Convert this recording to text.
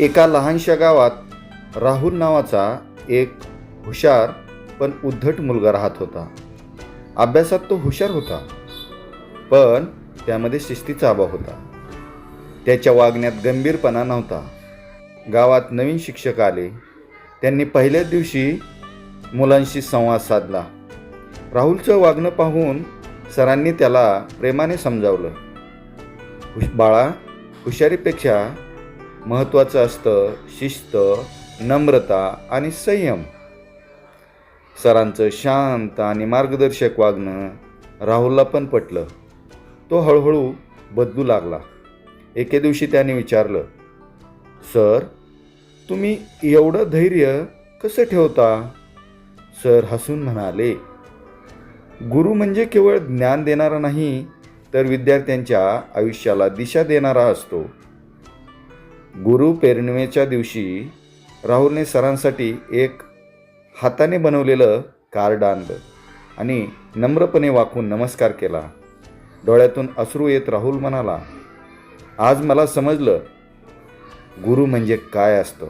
एका लहानशा गावात राहुल नावाचा एक हुशार पण उद्धट मुलगा राहत होता. अभ्यासात तो हुशार होता पण त्यामध्ये शिस्तीचा अभाव होता. त्याच्या वागण्यात गंभीरपणा नव्हता. गावात नवीन शिक्षक आले. त्यांनी पहिल्याच दिवशी मुलांशी संवाद साधला. राहुलचं वागणं पाहून सरांनी त्याला प्रेमाने समजावलं. हुश बाळा हुशारीपेक्षा महत्त्वाचं असतं शिस्त नम्रता आणि संयम. सरांचं शांत आणि मार्गदर्शक वागणं राहुलला पण पटलं. तो हळूहळू बदलू लागला. एके दिवशी त्याने विचारलं सर तुम्ही एवढं धैर्य कसं ठेवता? सर हसून म्हणाले गुरु म्हणजे केवळ ज्ञान देणारा नाही तर विद्यार्थ्यांच्या आयुष्याला दिशा देणारा असतो. गुरु पौर्णिमेच्या दिवशी राहुलने सरांसाठी एक हाताने बनवलेलं कार्ड आणलं आणि नम्रपणे वाकून नमस्कार केला. डोळ्यातून अश्रू येत राहुल म्हणाला आज मला समजलं गुरु म्हणजे काय असतं.